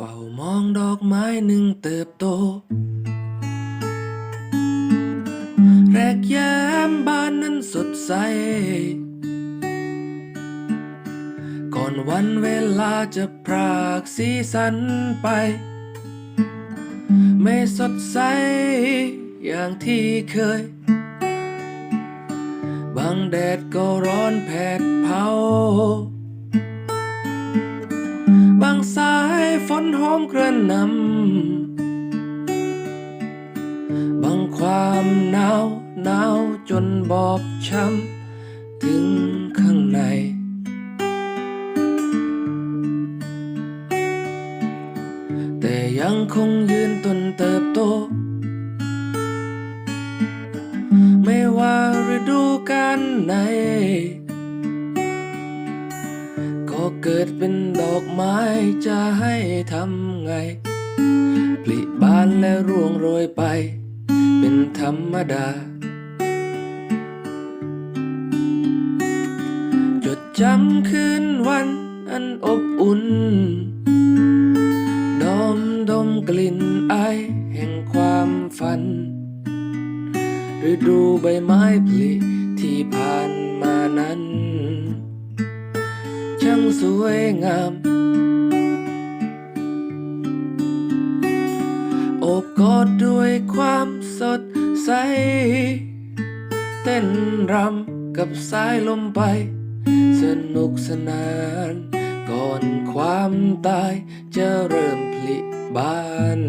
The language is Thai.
ฝ้ามองดอกไม้หนึ่งเติบโต แรกแย้มบานนั้นสดใส ก่อนวันเวลาจะพรากสีสันไป ไม่สดใสอย่างที่เคย บางแดดก็ร้อนแผดเผา นหอมกระนำบางความหนาวหนาวจนบอบช้ำถึงข้างใน แต่ยังคงยืนต้นเติบโต ไม่ว่าฤดูกาลไหน กเกิดเป็นดอกไม้จะให้ทำไง ปลิบานและร่วงโรยไป เป็นธรรมดา จดจำคืนวันอันอบอุ่นดมดมกลิ่นไอแห่งความฝัน ฤดูใบไม้ผลิที่ผ่านมานั้น สวยงาม โอบกอดด้วยความสดใส เต้นรำกับสายลมไป สนุกสนาน ก่อนความตายจะเริ่มผลิบาน